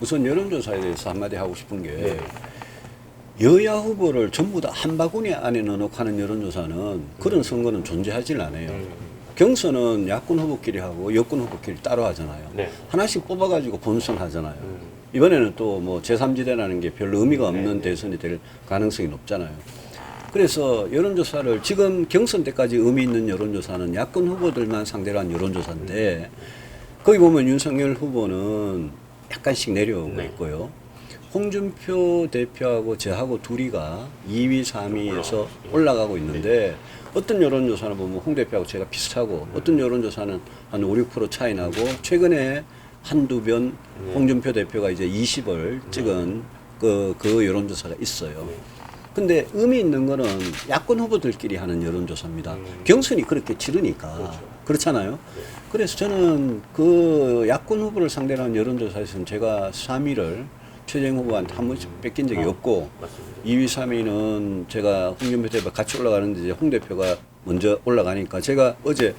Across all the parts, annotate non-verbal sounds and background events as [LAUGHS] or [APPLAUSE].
우선 여론조사에 대해서 한마디 하고 싶은 게 네. 여야 후보를 전부 다 한 바구니 안에 넣어놓고 하는 여론조사는 그런 선거는 존재하질 않아요. 음. 경선은 야권 후보끼리 하고 여권 후보끼리 따로 하잖아요. 네. 하나씩 뽑아가지고 본선 하잖아요. 음. 이번에는 또 뭐 제3지대라는 게 별로 의미가 없는 네. 대선이 될 가능성이 높잖아요. 그래서 여론조사를 지금 경선 때까지 의미 있는 여론조사는 야권 후보들만 상대로 한 여론조사인데 거기 보면 윤석열 후보는 약간씩 내려오고 네. 있고요. 홍준표 대표하고 저하고 둘이가 2위, 3위에서 올라가고 있는데 어떤 여론조사는 보면 홍 대표하고 제가 비슷하고 어떤 여론조사는 한 5, 6% 차이 나고 최근에 한두 번 홍준표 대표가 이제 20을 찍은 그, 그 여론조사가 있어요. 근데 의미 있는 거는 야권 후보들끼리 하는 여론조사입니다. 음. 경선이 그렇게 치르니까. 그렇죠. 그렇잖아요 네. 그래서 저는 그 야권 후보를 상대로 한 여론조사에서는 제가 3위를 최재형 후보한테 한 번씩 뺏긴 적이 아. 없고 맞습니다. 2위, 3위는 제가 홍준표 대표 같이 올라가는데 이제 홍 대표가 먼저 올라가니까 제가 어제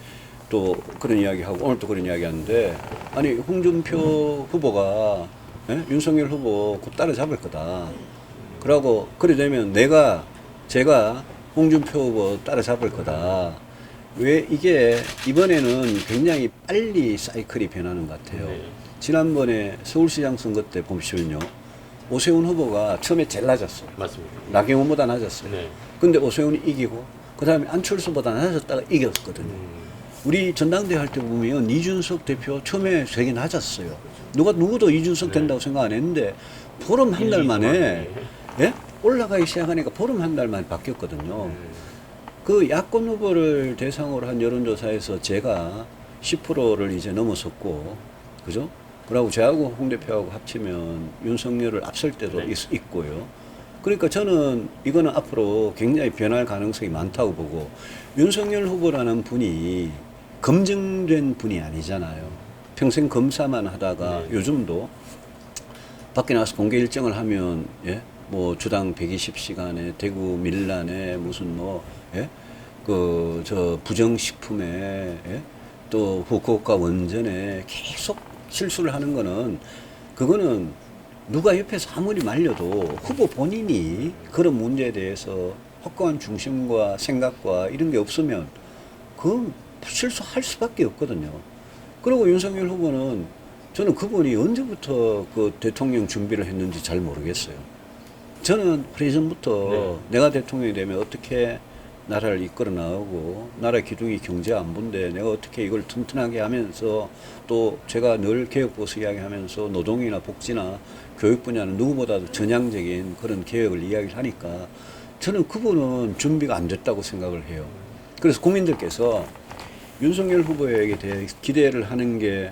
또 그런 이야기 하고 오늘 또 그런 이야기 하는데 아니 홍준표 후보가 예? 윤석열 후보 곧 따라잡을 거다. 그러고 그래 되면 내가 제가 홍준표 후보 따라잡을 거다. 왜 이게 이번에는 굉장히 빨리 사이클이 변하는 것 같아요. 네. 지난번에 서울시장 선거 때 보시면요. 오세훈 후보가 처음에 제일 낮았어요. 맞습니다. 나경원보다 낮았어요. 네. 근데 오세훈이 이기고 그다음에 안철수보다 낮았다가 이겼거든요. 음. 우리 전당대회 할 때 보면 이준석 대표 처음에 되게 낮았어요. 누가 누구도 이준석 된다고 생각 안 했는데 보름 한달 네. 일, 만에. 예? 올라가기 시작하니까 보름 한 달 만에 바뀌었거든요. 음. 그 야권 후보를 대상으로 한 여론조사에서 제가 10%를 이제 넘어섰고, 그죠? 그러고 저하고 홍 대표하고 합치면 윤석열을 앞설 때도 네. 있, 있고요. 그러니까 저는 이거는 앞으로 굉장히 변할 가능성이 많다고 보고, 윤석열 후보라는 분이 검증된 분이 아니잖아요. 평생 검사만 하다가 네. 요즘도 밖에 나가서 공개 일정을 하면 예? 뭐 주당 120시간에 대구 밀란에 무슨 뭐 예? 그 저 부정식품에 예? 또 후쿠오카 원전에 계속 실수를 하는 거는 그거는 누가 옆에서 아무리 말려도 후보 본인이 그런 문제에 대해서 확고한 중심과 생각과 이런 게 없으면 그 실수할 수밖에 없거든요. 그리고 윤석열 후보는 저는 그분이 언제부터 그 대통령 준비를 했는지 잘 모르겠어요. 저는 오래전부터 네. 내가 대통령이 되면 어떻게 나라를 이끌어 나가고 나라 기둥이 경제 안보인데 내가 어떻게 이걸 튼튼하게 하면서 또 제가 늘 개혁보수 이야기하면서 노동이나 복지나 교육 분야는 누구보다도 전향적인 그런 개혁을 이야기를 하니까 저는 그분은 준비가 안 됐다고 생각을 해요. 그래서 국민들께서 윤석열 후보에게 대해 기대를 하는 게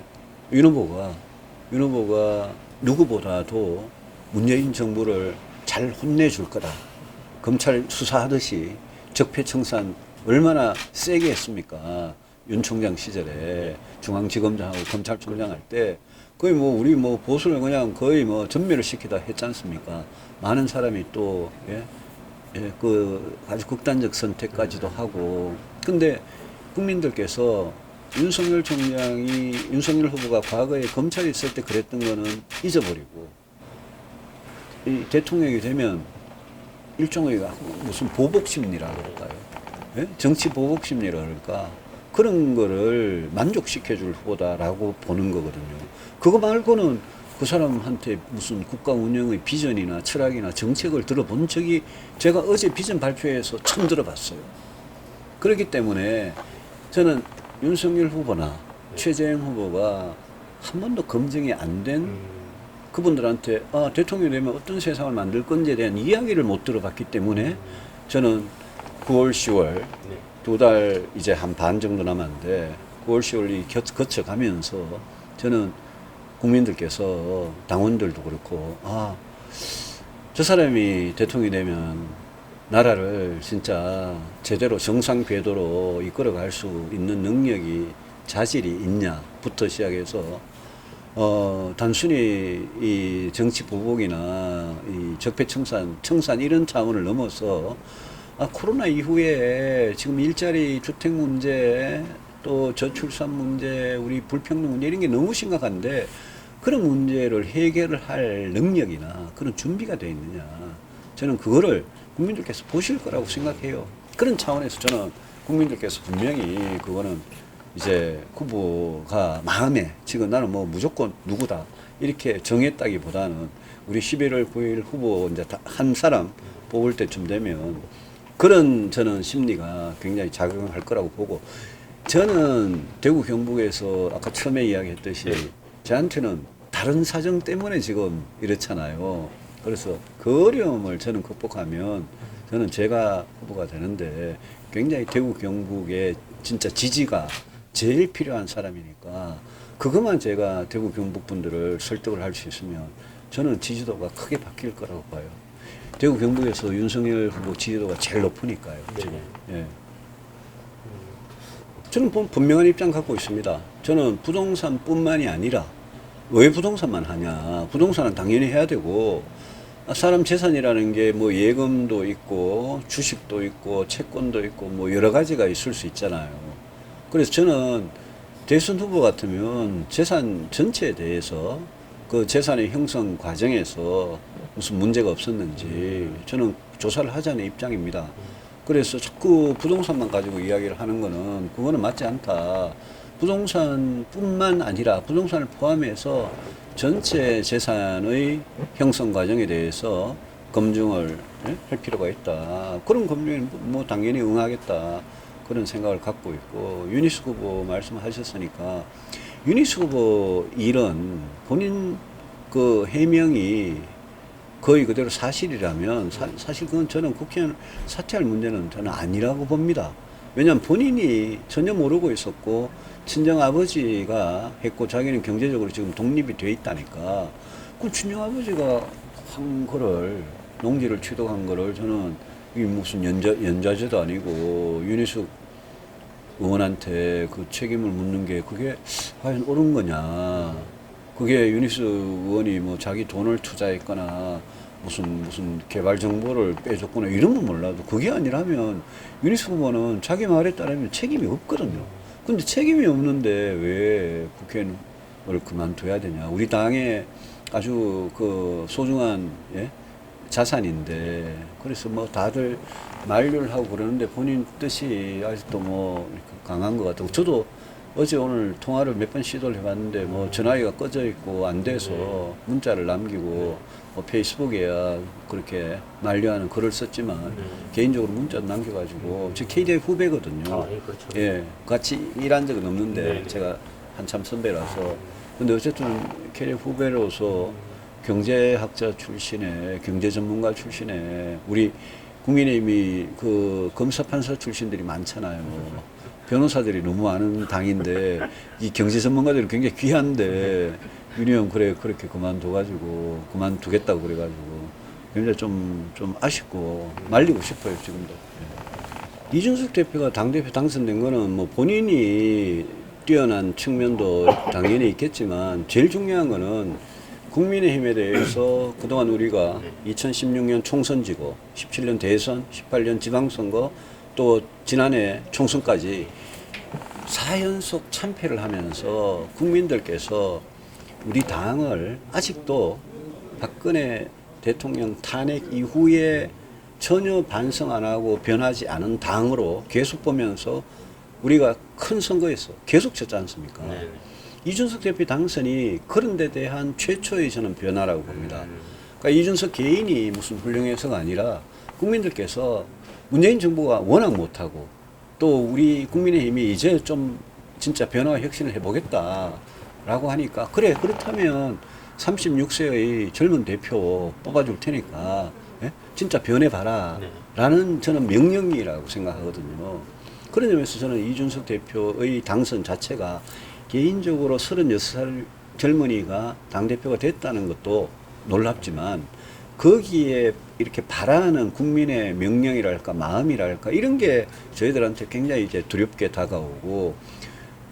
윤 후보가 윤 후보가 누구보다도 문재인 정부를 잘 혼내줄 거다. 검찰 수사하듯이 적폐청산 얼마나 세게 했습니까? 윤 총장 시절에 중앙지검장하고 검찰총장 할 때 거의 뭐 우리 뭐 보수를 그냥 거의 뭐 전멸을 시키다 했지 않습니까? 많은 사람이 또 예? 예, 그 아주 극단적 선택까지도 하고 근데 국민들께서 윤석열 총장이 윤석열 후보가 과거에 검찰에 있을 때 그랬던 거는 잊어버리고 이 대통령이 되면 일종의 무슨 보복 심리라 그럴까요? 예? 정치 보복 심리라 그럴까? 그런 거를 만족시켜 줄 후보다라고 보는 거거든요. 그거 말고는 그 사람한테 무슨 국가 운영의 비전이나 철학이나 정책을 들어본 적이 제가 어제 비전 발표회에서 처음 들어봤어요. 그렇기 때문에 저는 윤석열 후보나 최재형 후보가 한 번도 검증이 안된 음. 그분들한테 아, 대통령이 되면 어떤 세상을 만들 건지에 대한 이야기를 못 들어봤기 때문에 저는 9월, 10월 네. 두달 이제 한 반 정도 남았는데 9월, 10월이 겨- 거쳐가면서 저는 국민들께서 당원들도 그렇고 아, 저 사람이 대통령이 되면 나라를 진짜 제대로 정상 궤도로 이끌어갈 수 있는 능력이 자질이 있냐부터 시작해서 어, 단순히 이 정치 보복이나 이 적폐 청산, 청산 이런 차원을 넘어서 아, 코로나 이후에 지금 일자리 주택 문제 또 저출산 문제, 우리 불평등 문제 이런 게 너무 심각한데 그런 문제를 해결을 할 능력이나 그런 준비가 되어 있느냐. 저는 그거를 국민들께서 보실 거라고 생각해요. 그런 차원에서 저는 국민들께서 분명히 그거는 이제 후보가 마음에 지금 나는 뭐 무조건 누구다 이렇게 정했다기보다는 우리 11월 9일 후보 이제 다- 한 사람 뽑을 때쯤 되면 그런 저는 심리가 굉장히 작용할 거라고 보고 저는 대구 경북에서 아까 처음에 이야기했듯이 저한테는 다른 사정 때문에 지금 이렇잖아요. 그래서 그 어려움을 저는 극복하면 저는 제가 후보가 되는데 굉장히 대구 경북의 진짜 지지가 제일 필요한 사람이니까 그것만 제가 대구 경북 분들을 설득을 할 수 있으면 저는 지지도가 크게 바뀔 거라고 봐요. 대구 경북에서 윤석열 후보 지지도가 제일 높으니까요. 지금. 예. 저는 분- 분명한 입장 갖고 있습니다. 저는 부동산뿐만이 아니라 왜 부동산만 하냐? 부동산은 당연히 해야 되고 아, 사람 재산이라는 게 뭐 예금도 있고 주식도 있고 채권도 있고 뭐 여러 가지가 있을 수 있잖아요. 그래서 저는 대선 후보 같으면 재산 전체에 대해서 그 재산의 형성 과정에서 무슨 문제가 없었는지 저는 조사를 하자는 입장입니다. 그래서 자꾸 부동산만 가지고 이야기를 하는 거는 그거는 맞지 않다. 부동산뿐만 아니라 부동산을 포함해서 전체 재산의 형성 과정에 대해서 검증을 예? 할 필요가 있다. 그런 검증에 뭐 당연히 응하겠다. 그런 생각을 갖고 있고 유니스 후보 말씀하셨으니까 유니스 후보 일은 본인 그 해명이 거의 그대로 사실이라면 사, 사실 그건 저는 국회의원 사퇴할 문제는 저는 아니라고 봅니다. 왜냐하면 본인이 전혀 모르고 있었고 친정 아버지가 했고 자기는 경제적으로 지금 독립이 돼 있다니까 그럼 친정 아버지가 한 거를 농지를 취득한 거를 저는 이게 무슨 연좌 연좌제도 아니고 윤희숙 의원한테 그 책임을 묻는 게 그게 과연 옳은 거냐. 그게 유니스 의원이 뭐 자기 돈을 투자했거나 무슨 무슨 개발 정보를 빼줬거나 이런 건 몰라도 그게 아니라면 유니스 후보는 자기 말에 따르면 책임이 없거든요. 근데 책임이 없는데 왜 국회의원을 그만둬야 되냐. 우리 당의 아주 그 소중한 예? 자산인데 그래서 뭐 다들 만류를 하고 그러는데 본인 뜻이 아직도 뭐 강한 것 같고 저도 어제 오늘 통화를 몇 번 시도를 해봤는데 뭐 전화기가 꺼져 있고 안 돼서 문자를 남기고 뭐 페이스북에야 그렇게 만류하는 글을 썼지만 개인적으로 문자도 남겨가지고 저 KDF 후배거든요. 아, 예, 그렇죠. 예, 같이 일한 적은 없는데 네, 네. 제가 한참 선배라서 근데 어쨌든 KDF 후배로서 경제학자 출신의 경제 전문가 출신의 우리 국민의힘이 그 검사 판사 출신들이 많잖아요. 변호사들이 너무 많은 당인데 이 경제 전문가들이 굉장히 귀한데 형 그래 그렇게 그만둬가지고 그만두겠다고 그래가지고 굉장히 좀좀 아쉽고 말리고 싶어요 지금도. 예. 이준석 대표가 당대표 당선된 거는 뭐 본인이 뛰어난 측면도 당연히 있겠지만 제일 중요한 거는 국민의힘에 대해서 그동안 우리가 2016년 총선 지고 17년 대선, 18년 지방선거 또 지난해 총선까지 4연속 참패를 하면서 국민들께서 우리 당을 아직도 박근혜 대통령 탄핵 이후에 전혀 반성 안 하고 변하지 않은 당으로 계속 보면서 우리가 큰 선거에서 계속 졌지 않습니까? 네. 이준석 대표 당선이 그런 데 대한 최초의 저는 변화라고 봅니다. 그러니까 이준석 개인이 무슨 훌륭해서가 아니라 국민들께서 문재인 정부가 워낙 못하고 또 우리 국민의힘이 이제 좀 진짜 변화 혁신을 해보겠다라고 하니까 그래 그렇다면 36세의 젊은 대표 뽑아줄 테니까 예? 진짜 변해봐라 네. 라는 저는 명령이라고 생각하거든요. 그런 점에서 저는 이준석 대표의 당선 자체가 개인적으로 36살 젊은이가 당대표가 됐다는 것도 놀랍지만 거기에 이렇게 바라는 국민의 명령이랄까 마음이랄까 이런 게 저희들한테 굉장히 이제 두렵게 다가오고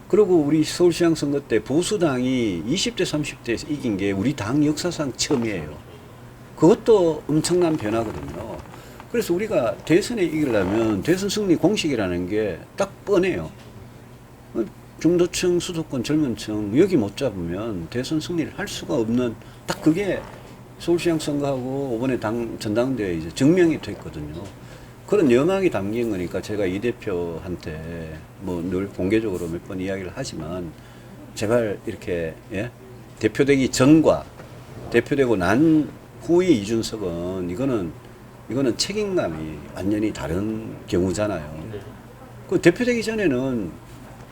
그리고 우리 서울시장 선거 때 보수당이 20대 30대에서 이긴 게 우리 당 역사상 처음이에요. 그것도 엄청난 변화거든요. 그래서 우리가 대선에 이기려면 대선 승리 공식이라는 게 딱 뻔해요. 어, 중도층, 수도권, 젊은층 여기 못 잡으면 대선 승리를 할 수가 없는 딱 그게 서울시장 선거하고 이번에 당 전당대회 이제 증명이 됐거든요. 그런 여망이 담긴 거니까 제가 이 대표한테 뭐 늘 공개적으로 몇 번 이야기를 하지만 제발 이렇게 예? 대표되기 전과 대표되고 난 후의 이준석은 이거는 이거는 책임감이 완전히 다른 경우잖아요. 네. 그 대표되기 전에는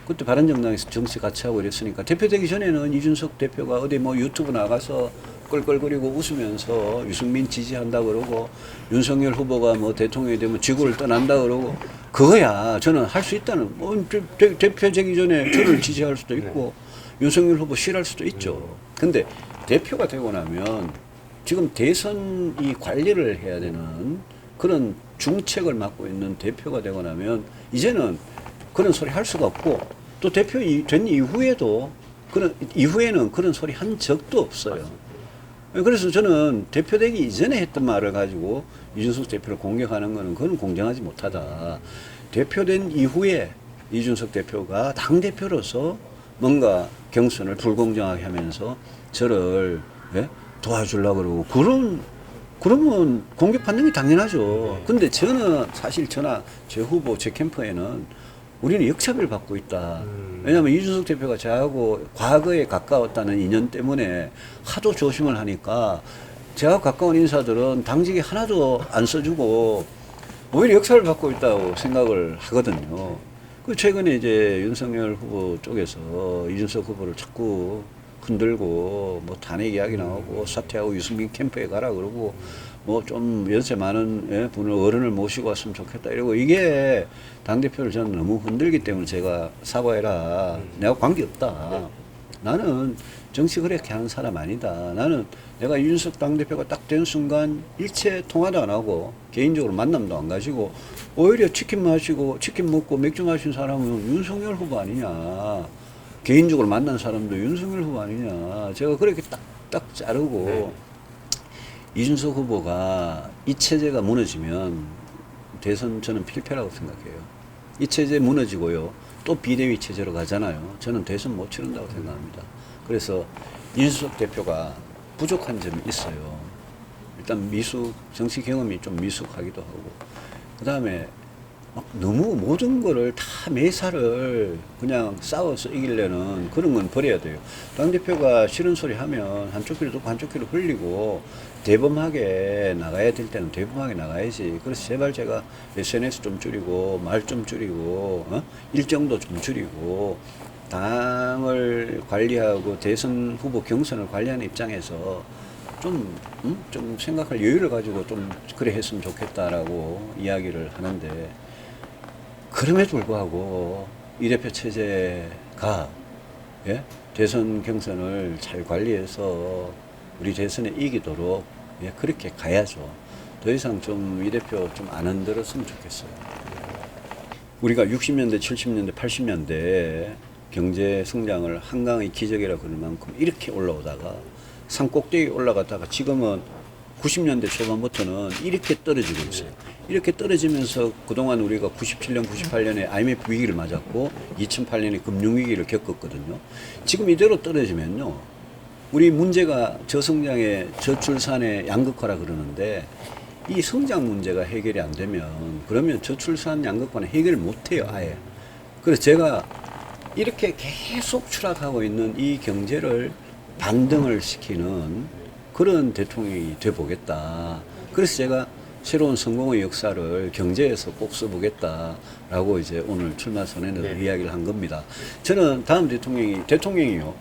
그때 바른정당에서 정치 같이 하고 이랬으니까 대표되기 전에는 이준석 대표가 어디 뭐 유튜브 나가서 껄껄거리고 웃으면서 유승민 지지한다 그러고 윤석열 후보가 뭐 대통령이 되면 지구를 떠난다 그러고 그거야 저는 할 수 있다는 뭐 대- 대- 대표되기 전에 저를 지지할 수도 있고 윤석열 후보 싫어할 수도 있죠. 근데 대표가 되고 나면 지금 대선 이 관리를 해야 되는 그런 중책을 맡고 있는 대표가 되고 나면 이제는 그런 소리 할 수가 없고 또 대표 이- 된 이후에도 그런 이후에는 그런 소리 한 적도 없어요. 그래서 저는 대표되기 이전에 했던 말을 가지고 이준석 대표를 공격하는 거는 그건 공정하지 못하다. 대표된 이후에 이준석 대표가 당 대표로서 뭔가 경선을 불공정하게 하면서 저를 예? 도와주려고 그러고 그런 그러면 공격 받는 게 당연하죠. 근데 저는 사실 저나 제 후보 제 캠프에는 우리는 역차별 받고 있다. 음. 왜냐하면 이준석 대표가 저하고 과거에 가까웠다는 인연 때문에 하도 조심을 하니까 제가 가까운 인사들은 당직이 하나도 안 써주고 오히려 역사를 받고 있다고 생각을 하거든요. 그 최근에 이제 윤석열 후보 쪽에서 이준석 후보를 자꾸 흔들고 뭐 탄핵 이야기 나오고 사퇴하고 유승민 캠프에 가라 그러고 뭐 좀 연세 많은 예, 분을 어른을 모시고 왔으면 좋겠다. 이러고 이게 당 대표를 저는 너무 흔들기 때문에 제가 사과해라. 내가 관계 없다. 나는 정치 그렇게 하는 사람 아니다. 나는 내가 윤석 당 대표가 딱 된 순간 일체 통화도 안 하고 개인적으로 만남도 안 가지고 오히려 치킨 마시고 치킨 먹고 맥주 마신 사람은 윤석열 후보 아니냐. 개인적으로 만난 사람도 윤석열 후보 아니냐. 제가 그렇게 딱딱 자르고 네. 이준석 후보가 이 체제가 무너지면 대선 저는 필패라고 생각해요. 이 체제 무너지고요. 또 비대위 체제로 가잖아요. 저는 대선 못 치른다고 생각합니다. 그래서 이준석 대표가 부족한 점이 있어요. 일단 미숙, 정치 경험이 좀 미숙하기도 하고, 그 다음에 막 너무 모든 거를 다 매사를 그냥 싸워서 이기려는 그런 건 버려야 돼요. 당대표가 싫은 소리 하면 한쪽 귀로 듣고 한쪽 귀로 흘리고 대범하게 나가야 될 때는 대범하게 나가야지. 그래서 제발 제가 SNS 좀 줄이고 말 좀 줄이고 어? 일정도 좀 줄이고 당을 관리하고 대선 후보 경선을 관리하는 입장에서 좀, 음? 좀 생각할 여유를 가지고 좀 그래 했으면 좋겠다라고 이야기를 하는데 그럼에도 불구하고 이 대표 체제가 예? 대선 경선을 잘 관리해서 우리 대선에 이기도록 예? 그렇게 가야죠. 더 이상 좀 이 대표 좀 안 흔들었으면 좋겠어요. 우리가 60년대, 70년대, 80년대 경제 성장을 한강의 기적이라 그럴 만큼 이렇게 올라오다가 산 꼭대기 올라갔다가 지금은 90년대 초반부터는 이렇게 떨어지고 있어요. 이렇게 떨어지면서 그동안 우리가 97년, 98년에 IMF 위기를 맞았고 2008년에 금융위기를 겪었거든요. 지금 이대로 떨어지면요. 우리 문제가 저성장의 저출산의 양극화라 그러는데 이 성장 문제가 해결이 안 되면 그러면 저출산 양극화는 해결을 못 해요, 아예. 그래서 제가 이렇게 계속 추락하고 있는 이 경제를 반등을 시키는 그런 대통령이 돼 보겠다. 그래서 제가 새로운 성공의 역사를 경제에서 꼭 써보겠다라고 이제 오늘 출마 선언에서 네. 이야기를 한 겁니다. 저는 다음 대통령이 대통령이요.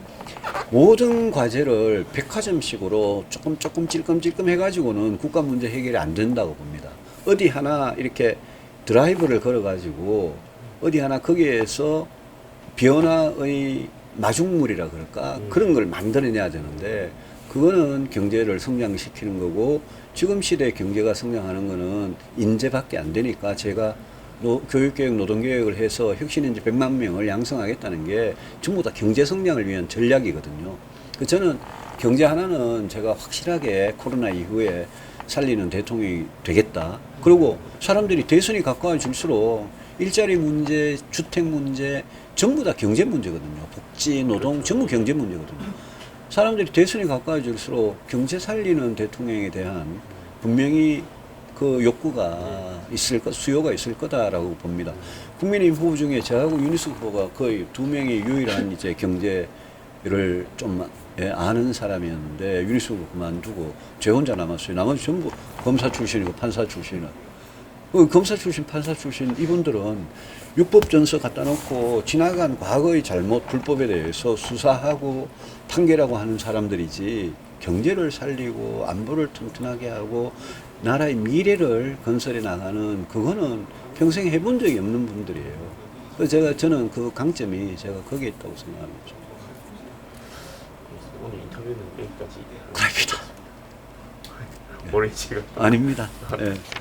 모든 과제를 백화점식으로 조금 조금 찔끔찔끔 해가지고는 국가 문제 해결이 안 된다고 봅니다. 어디 하나 이렇게 드라이브를 걸어가지고 어디 하나 거기에서 변화의 마중물이라 그럴까 그런 걸 만들어내야 되는데 그거는 경제를 성장시키는 거고 지금 시대 경제가 성장하는 거는 인재밖에 안 되니까 제가 노, 교육개혁, 노동개혁을 해서 혁신인재 100만 명을 양성하겠다는 게 전부 다 경제 성장을 위한 전략이거든요. 그 저는 경제 하나는 제가 확실하게 코로나 이후에 살리는 대통령이 되겠다. 그리고 사람들이 대선이 가까워질수록 일자리 문제, 주택 문제 전부 다 경제 문제거든요. 복지, 노동 전부 경제 문제거든요. 사람들이 대선이 가까워질수록 경제 살리는 대통령에 대한 분명히 그 욕구가 있을 것, 수요가 있을 거다라고 봅니다. 국민의힘 후보 중에 저하고 윤희수 후보가 거의 두 명이 유일한 이제 경제를 좀 예, 아는 사람이었는데 윤희수 후보 그만두고 저 혼자 남았어요. 나머지 전부 검사 출신이고 판사 출신이고 그 검사 출신, 판사 출신 이분들은 육법 전서 갖다 놓고 지나간 과거의 잘못, 불법에 대해서 수사하고 판결하고 하는 사람들이지 경제를 살리고 안보를 튼튼하게 하고 나라의 미래를 건설해 나가는 그거는 평생 해본 적이 없는 분들이에요. 그래서 제가 저는 그 강점이 제가 거기에 있다고 생각합니다. 오늘 인터뷰는 여기까지. 그럽니다. [LAUGHS] 모래 씨가 아닙니다. [LAUGHS] 예.